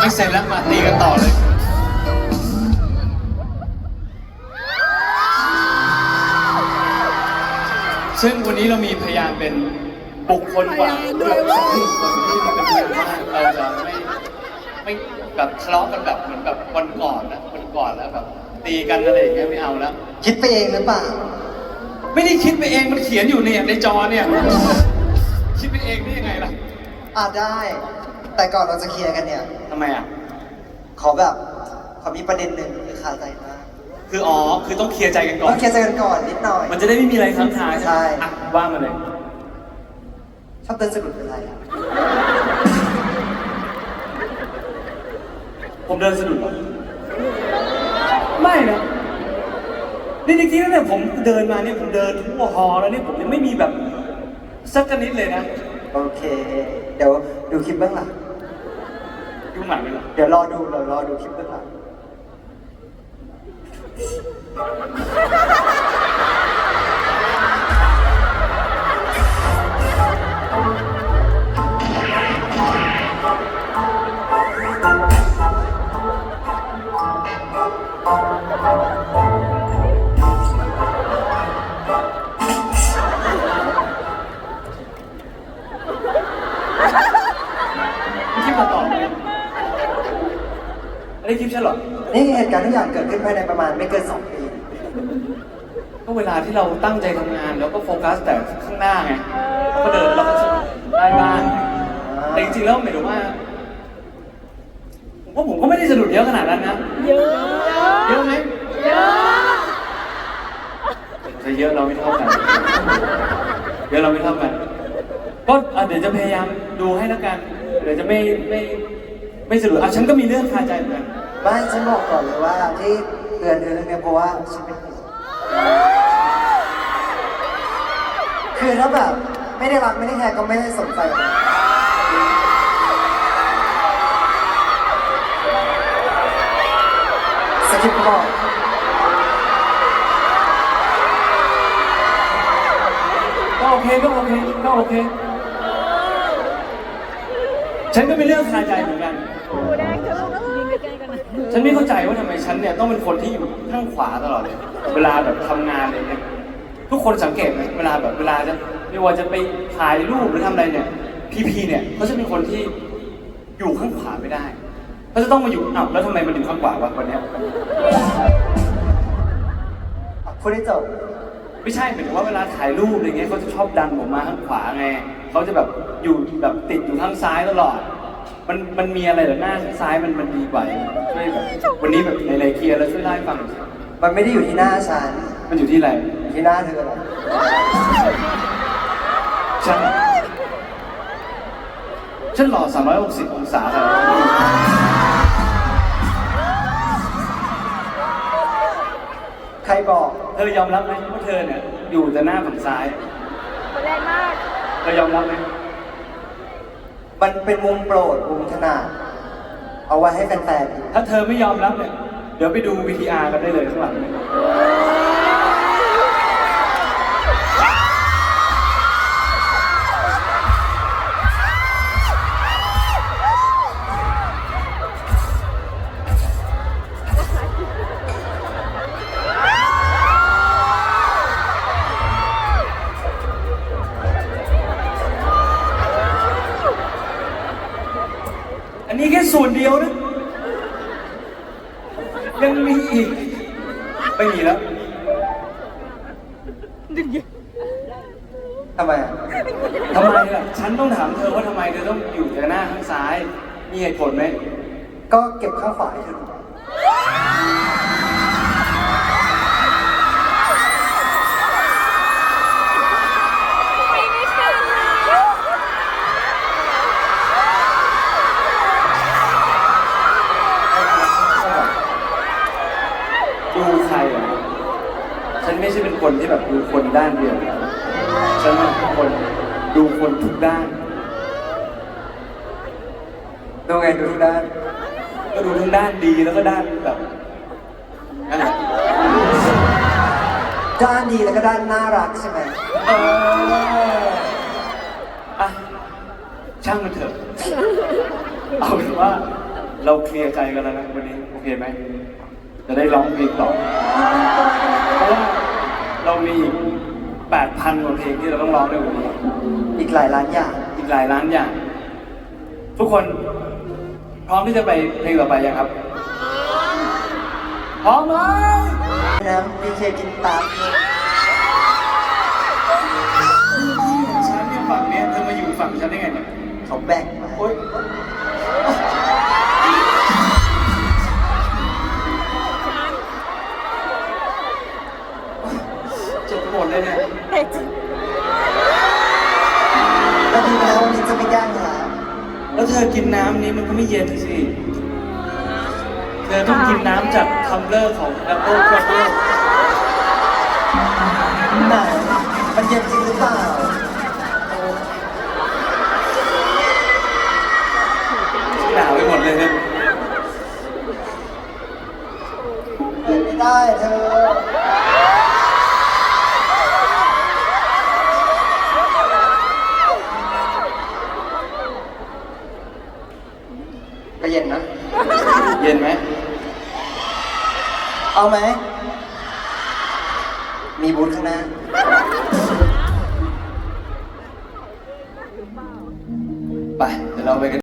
ไม่เสร็จแล้วมาตีกันต่อเลยซึ่งวันนี้เรามีพยานเป็นบุคคลกว่าเกือบสองหมื่นคนที่มาเป็นพยานว่าเราจะไม่ไม่แบบทะเลาะกันแบบเหมือนแบบวันก่อนนะวันก่อนแล้วแบบตีกันอะไรอย่างเงี้ยไม่เอาแล้ว คิดไปเองหรือเปล่า ไม่ได้คิดไปเองมันเขียนอยู่เนี่ยในจอเนี่ย คิดไปเองได้ยังไงล่ะ อ่าได้ แต่ก่อนเราจะเคลียร์กันเนี่ย ทำไมอะ ขอแบบขอมีประเด็นหนึ่งคือคาใจมากคืออ๋อ คือต้องเคลียร์ใจกันก่อต้อน งเคลียร์ใจกันก่อนนิดหน่อย มันจะได้ไม่มีอะไรค้างคาใช่ อะว่ามาเลย ชอบเต้นสะดุดเป็นไรอะผมเดินสะดุดเหรอไม่นะนี่จริงๆแล้วเนี่ยผมเดินมาเนี่ยผมเดินทั่วฮอลแล้วเนี่ยผมยังไม่มีแบบสักกะนิดเลยนะ โอเค เดี๋ยวดูคลิปเบื้องหลัง ยุ่งหมันเลยเหรอเดี๋ยวรอดูเรารอดูคลิปเบื้องหลัง ทุกอย่างเกิดขึ้นภายในประมาณไม่เกินสองปี ก็เวลาที่เราตั้งใจทำงานแล้วก็โฟกัสแต่ข้างหน้าไงเราก็เดินเราก็สนุกได้บ้างแต่จริงๆแล้วหมายถึงว่าผมว่าผมก็ไม่ได้สะดุดเยอะขนาดนั้นนะ เยอะ เยอะไหมเยอะแต่เยอะเราไม่เท่ากัน เยอะเราไม่เท่ากัน ก็อะเดี๋ยวจะพยายามดูให้แล้วกัน เดี๋ยวจะไม่ไม่ไม่สะดุดอะฉันก็มีเรื่องคาใจเหมือนกัน ไม่ฉันบอกก่อนเลยว่าที่เตือนเธอเรื่องเนี้ยเพราะว่าฉันเป็นห่วงคือถ้าแบบไม่ได้รักไม่ได้แคร์ก็ไม่ได้สนใจหรอกสกิปบอกก็โอเคก็โอเคก็โอเค ฉันก็มีเรื่องคาใจเหมือนกัน ฉันไม่เข้าใจว่าทำไมฉันเนี่ยต้องเป็นคนที่อยู่ข้างขวาตลอดเลย เวลาแบบทำงานอะไรเนี่ยทุกคนสังเกตไหมเวลาแบบเวลาจะไม่ว่าจะไปถ่ายรูปหรือทำอะไรเนี่ย พีพีเนี่ยเขาจะเป็นคนที่อยู่ข้างขวาไม่ได้เขาจะต้องมาอยู่อ้าวแล้วทำไมมันอยู่ข้างขวาวะวันเนี้ย พูดให้จบไม่ใช่หมายถึงว่าเวลาถ่ายรูปอะไรเงี้ยเขาจะชอบดันผมมาข้างขวาไงเขาจะแบบอยู่แบบติดอยู่ข้างซ้ายตลอด มันมันมีอะไรเหรือหน้าข้างซ้ายมันมันดีกว่าช่วยแบบวันนี้แบบในๆเคลียร์แล้วช่วยเล่าให้ฟังหน่อยสิมันไม่ได้อยู่ที่หน้าฉันมันอยู่ที่อะไรอยู่ที่หน้าเธอแหละฉันฉันหล่อ360 องศาครับใครบอก เธอยอมรับไหมว่าเธอเนี่ยอยู่แต่หน้าฝั่งซ้าย แรงมาก เธอยอมรับไหม มันเป็นมุมโปรดมุมถนัดเอาไว้ให้แฟนๆ ถ้าเธอไม่ยอมรับเนี่ย เดี๋ยวไปดู VTR กันได้เลยข้างหลังเนี่ย ยังมีอีก ไม่มีแล้วทำไมอะทำไมล่ะ ฉันต้องถามเธอว่าทำไมเธอต้องอยู่แต่หน้าข้างซ้าย มีเหตุผลไหม ก็เก็บข้างขวาให้เธอดู คนที่แบบดูคนด้านเดียวฉันเป็นคนดูคนทุกด้านดูไงดูทุกด้าน ก็ดูทั้งด้านดีแล้วก็ด้านแบบนั่นแหละด้านดีแล้วก็ด้านน่ารักใช่ไหมเอออะช่างมันเถอะ เอาเป็นว่าเราเคลียร์ใจกันแล้วนะวันนี้ โอเคไหม จะได้ร้องเพลงต่อเพราะว่า เรามีอีก8,000กว่าเพลงที่เราต้องร้องในวันนี้ อีกหลายล้านอย่างอีกหลายล้านอย่าง ทุกคนพร้อมที่จะไปเพลงต่อไปยังครับ พร้อมไหมน้ำดีเคกินตามฉันเนี่ยฝั่งเนี้ยเธอมาอยู่ฝั่งฉันได้ไงเนี่ยเขาแบ่ง ย่างเหรอแล้วเธอกินน้ำนี้มันก็ไม่เย็นสิ เธอต้องกินน้ำจากทัมเลอร์ของ Apple c r a c k e r ไหนมันเย็นจริงหรือเปล่าหนาวไปหมดเลยเนี่ยเปิดไม่ได้เธอ ก็เย็นนะ เย็นไหม เอาไหม มีบูธข้างหน้า